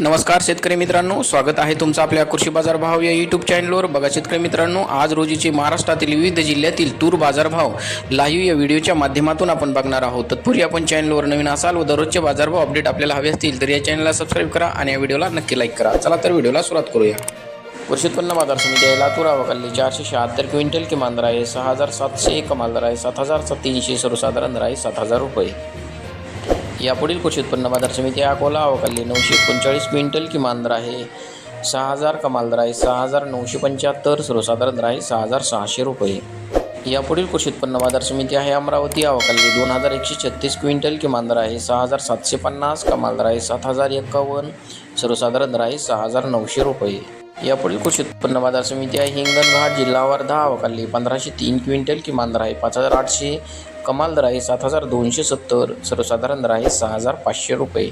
नमस्कार शेतकरी मित्रांनो स्वागत आहे तुमचं आपल्या कृषी बाजार भाव या यूट्यूब चॅनलवर बघा शेतकरी मित्रांनो आज रोजीचे महाराष्ट्रातील विविध जिल्ह्यातील तूर बाजारभाव लाईव्ह या व्हिडिओच्या माध्यमातून आपण बघणार आहोत. तत्पूर्वी आपण चॅनलवर नवीन असाल व दररोजचे बाजारभाव अपडेट आपल्याला हवे असतील तर या चॅनलला सबस्क्राईब करा आणि या व्हिडिओला नक्की लाईक करा. चला तर व्हिडिओला सुरुवात करूया. कृषी उत्पन्न बाजार समिती आहे लातूर आवकाली चारशे शहात्तर क्विंटल किमान दर आहे सहा हजार सातशे कमाल दर आहे सात हजार तीनशे सर्वसाधारण दर आहे सात हजार रुपये. यापुढील कृषी उत्पन्न बाजार समिती अकोला अवकाली नऊशे एकोणचाळीस क्विंटल किमान दर आहे. सहा हजार कमाल दर आहे. सहा हजार नऊशे पंच्याहत्तर सर्वसाधारण दर आहे. सहा हजार सहाशे रुपये. यापुढील कृषी उत्पन्न बाजार समिती आहे अमरावती. अवकाली दोन हजार एकशे छत्तीस क्विंटल किमान दर आहे. सहा हजार सातशे पन्नास कमाल दर आहे सात हजार एक्कावन्न सर्वसाधारण दर आहे सहा हजार नऊशे रुपये. यापुढील कृषी उत्पन्न बाजार समिती आहे. हिंगणघाट जिल्हा वर्धा अवकाली पंधराशे तीन क्विंटल किमान दर आहे पाच हजार आठशे कमाल दर आहे सात हजार दोनशे सत्तर सर्वसाधारण दर आहे सहा हजार पाचशे रुपये.